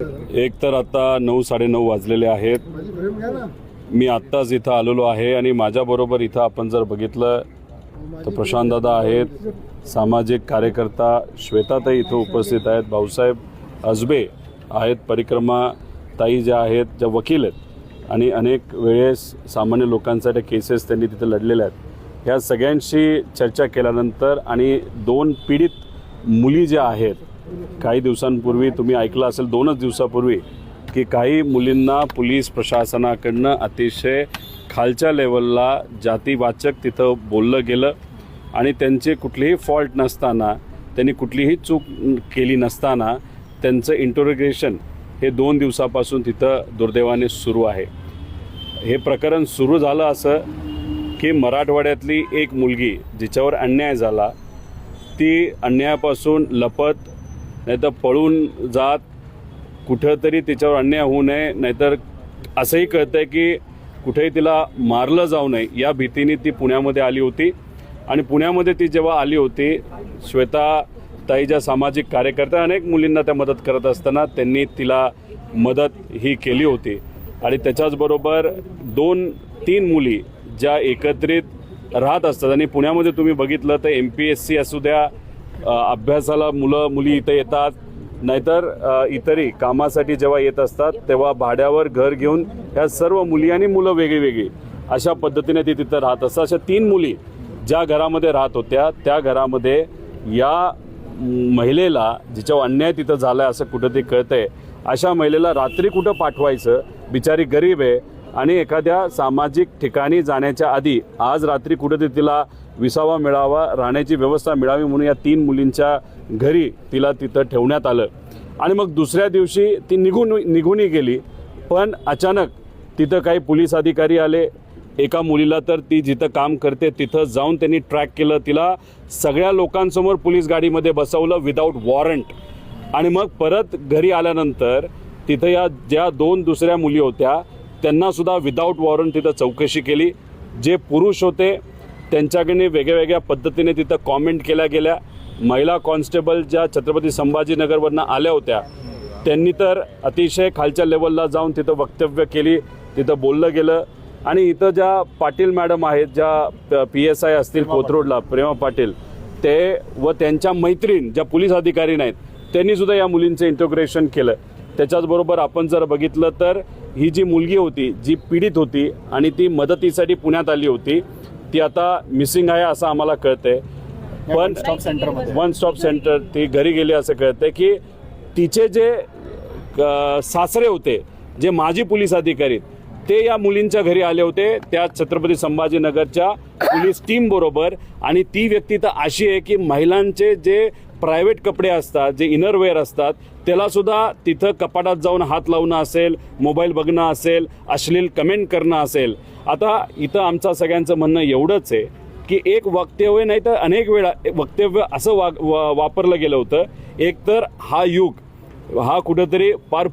एक तर आता नऊ साडेनऊ वाजलेले आहेत. मी आत्ताच इथं आलेलो आहे आणि माझ्याबरोबर इथं आपण जर बघितलं तर प्रशांतदादा आहेत सामाजिक कार्यकर्ता श्वेताताई इथं उपस्थित आहेत भाऊसाहेब अजबे आहेत परिक्रमा ताई ज्या आहेत ज्या वकील आहेत. आणि अनेक वेळेस सामान्य लोकांसाठी केसेस त्यांनी तिथं लढलेल्या आहेत. ह्या सगळ्यांशी चर्चा केल्यानंतर आणि दोन पीडित मुली ज्या आहेत काही दिवसांपूर्वी तुम्ही ऐकलं असेल दोनच दिवसापूर्वी की काही मुलींना पोलीस प्रशासनाकडनं अतिशय खालच्या लेवलला जातीवाचक तिथं बोललं गेलं आणि त्यांचे कुठलेही फॉल्ट नसताना त्यांनी कुठलीही चूक केली नसताना त्यांचं इंटरोगेशन हे दोन दिवसापासून तिथं दुर्दैवाने सुरू आहे. हे प्रकरण सुरू झालं असं की मराठवाड्यातली एक मुलगी जिच्यावर अन्याय झाला ती अन्यायापासून लपत नाहीतर पळून जात कुठंतरी तिच्यावर अन्याय होऊ नये नाहीतर असंही कळतंय की कुठेही तिला मारलं जाऊ नये. या भीतीने ती पुण्यामध्ये आली होती. आणि पुण्यामध्ये ती जेव्हा आली होती श्वेता ताई ज्या सामाजिक कार्यकर्त्या अनेक मुलींना त्या मदत करत असताना त्यांनी तिला मदत ही केली होती. आणि त्याच्याचबरोबर दोन तीन मुली ज्या एकत्रित राहत असतात. आणि पुण्यामध्ये तुम्ही बघितलं तर एम पी एस सी असू द्या अभ्यासाला मुलं मुली इथं येतात. नाहीतर इतरही कामासाठी जेव्हा येत असतात तेव्हा भाड्यावर घर घेऊन ह्या सर्व मुली आणि मुलं वेगळी वेगळी अशा पद्धतीने ती तिथं राहत असतात. अशा तीन मुली ज्या घरामध्ये राहत होत्या त्या घरामध्ये या महिलेला जिच्यावर अन्याय तिथं झाला आहे असं कुठं ते कळतंय अशा महिलेला रात्री कुठं पाठवायचं? बिचारी गरीब आहे आणि एखाद्या सामाजिक ठिकाणी जाण्याच्या आधी आज रात्री कुठं ते तिला विसावा मिळावा राहण्याची व्यवस्था मिळावी म्हणून या तीन मुलींच्या घरी तिला तिथं ठेवण्यात आलं. आणि मग दुसऱ्या दिवशी ती निघून निघूनही गेली. पण अचानक तिथं काही पोलीस अधिकारी आले. एका मुलीला तर ती जिथं काम करते तिथं जाऊन त्यांनी ट्रॅक केलं. तिला सगळ्या लोकांसमोर पोलीस गाडीमध्ये बसवलं विदाऊट वॉरंट आणि मग परत घरी आल्यानंतर तिथं या ज्या दोन दुसऱ्या मुली होत्या त्यांनासुद्धा विदाऊट वॉरंट तिथं चौकशी केली. जे पुरुष होते त्यांच्याकडे वेगळ्या वेगळ्या पद्धतीने तिथं कॉमेंट केल्या गेल्या. महिला कॉन्स्टेबल ज्या छत्रपती संभाजीनगरवरनं आल्या होत्या त्यांनी तर अतिशय खालच्या लेवलला जाऊन तिथं वक्तव्य केली तिथं बोललं गेलं. आणि इथं ज्या पाटील मॅडम आहेत ज्या पी एस आय असतील कोथरूडला प्रेमा पाटील ते व त्यांच्या मैत्रीण ज्या पोलीस अधिकारी नाहीत त्यांनी सुद्धा या मुलींचं इंटोग्रेशन केलं. त्याच्याचबरोबर आपण जर बघितलं तर ही जी मुलगी होती जी पीडित होती आणि ती मदतीसाठी पुण्यात आली होती ती आता मिसिंग आहे असं आम्हाला कळतंय. पण स्टॉप सेंटरमध्ये वन स्टॉप सेंटर ती घरी गेली असं कळतंय की तिचे जे सासरे होते जे माजी पोलीस अधिकारी ते या मुलींच्या घरी आले होते. त्या छत्रपती संभाजीनगरच्या पोलीस टीम बरोबर. आणि ती व्यक्ती तर अशी आहे की महिलांचे जे प्रायव्हेट कपडे असतात जे इनरवेअर असतात त्यालासुद्धा तिथं कपाटात जाऊन हात लावणं असेल मोबाईल बघणं असेल अश्लील कमेंट करणं असेल. आता इथं आमचं सगळ्यांचं म्हणणं एवढंच आहे की एक वक्तव्य नाही तर अनेक वेळा वक्तव्य असं वा वा- वापरलं गेलं होतं. एकतर हा युग हा कुठंतरी फार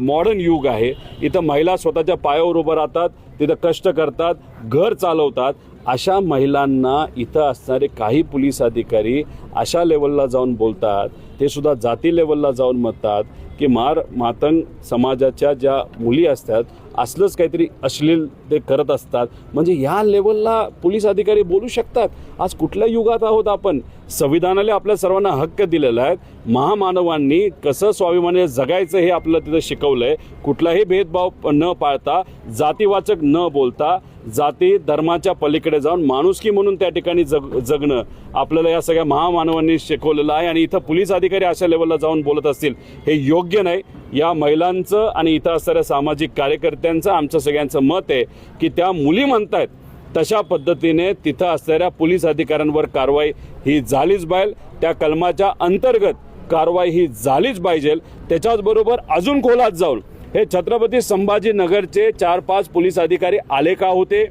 मॉडर्न युग आहे. इथं महिला स्वतःच्या पायावर उभं राहतात तिथं कष्ट करतात घर चालवतात. अशा महिलांना इथं असणारे काही पोलीस अधिकारी अशा लेवलला जाऊन बोलतात ते सुद्धा जाती लेवलला जाऊन म्हणतात की मार मातंग समाजाच्या ज्या मुली असतात असलंच काहीतरी अश्लील ते करत असतात. म्हणजे ह्या लेवलला पोलीस अधिकारी बोलू शकतात. आज कुठल्या युगात आहोत आपण? संविधानाला आपल्या सर्वांना हक्क दिलेला आहे. महामानवांनी कसं स्वाभिमाने जगायचं हे आपल्याला तिथं शिकवलं आहे कुठलाही भेदभाव न पाळता जातीवाचक न बोलता जाती धर्माच्या पलीकडे जाऊन माणुसकी म्हणून त्या ठिकाणी जग जगणं आपल्याला या सगळ्या महामानवांनी शिकवलेलं आहे. आणि इथं पोलीस अधिकारी अशा लेवलला जाऊन बोलत असतील हे योग्य नाही. या महिलांचं आणि इथं असणाऱ्या सामाजिक कार्यकर्त्यांचं आमचं सगळ्यांचं मत आहे की त्या मुली म्हणतायत तशा पद्धतीने तिथं असणाऱ्या पोलीस अधिकाऱ्यांवर कारवाई ही झालीच पाहिजे. त्या कलमाच्या अंतर्गत कारवाई ही झालीच पाहिजे. त्याच्याचबरोबर अजून खोलात जाऊन हे छत्रपती संभाजीनगरचे चार पाच पोलीस अधिकारी आले का होते?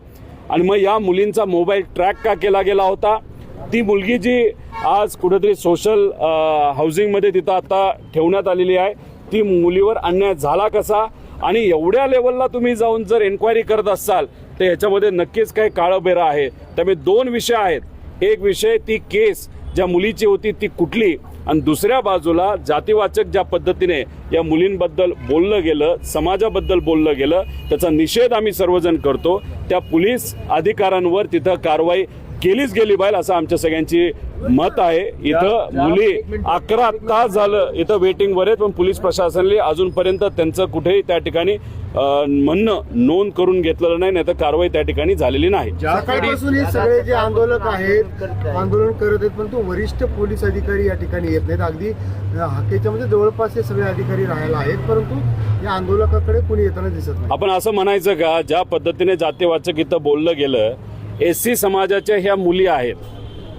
आणि मग या मुलींचा मोबाईल ट्रॅक का केला गेला होता? ती मुलगी जी आज कुठेतरी सोशल हाऊसिंगमध्ये तिथं आता ठेवण्यात आलेली आहे ती मुलीवर अन्याय झाला कसा? आणि एवढ्या लेवलला तुम्ही जाऊन जर एन्क्वायरी करत असाल तर ह्याच्यामध्ये नक्कीच काही काळबेरा आहे. त्यामुळे दोन विषय आहेत. एक विषय ती केस ज्या मुलीची होती ती कुठली? आणि दुसऱ्या बाजूला जातीवाचक ज्या पद्धतीने या मुलींबद्दल बोललं गेलं समाजाबद्दल बोललं गेलं त्याचा निषेध आम्ही सर्वजण करतो. त्या पोलीस अधिकाऱ्यांवर तिथं कारवाई केलीच गेली पाहिजे असं आमच्या सगळ्यांची मत आहे. इथं मुली अकरा तास झालं इथं वेटिंगवर आहेत पण पोलीस प्रशासनाने अजूनपर्यंत त्यांचं कुठेही त्या ठिकाणी म्हणणं नोंद करून घेतलेलं नाही नाही तर कारवाई त्या ठिकाणी झालेली नाही. सकाळपासून हे सगळे जे आंदोलक आहेत आंदोलन करत आहेत परंतु वरिष्ठ पोलीस अधिकारी या ठिकाणी येत नाहीत. अगदी अ, हाकेच्या मध्ये जवळपास हे सगळे अधिकारी राहायला आहेत परंतु या आंदोलकाकडे कोणी येताना दिसत नाही. आपण असं म्हणायचं का ज्या पद्धतीने जातीवाचक इथं बोललं गेलं एस सी समाजाच्या ह्या मुली आहेत.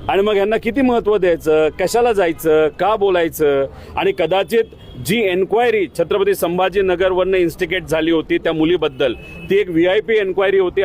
आणि मग यांना किती महत्त्व द्यायचं कशाला जायचं का बोलायचं? आणि कदाचित जी एन्क्वायरी छत्रपती संभाजीनगरवरनं इन्स्टिगेट झाली होती त्या मुलीबद्दल ती एक व्ही आय पी एन्क्वायरी होती.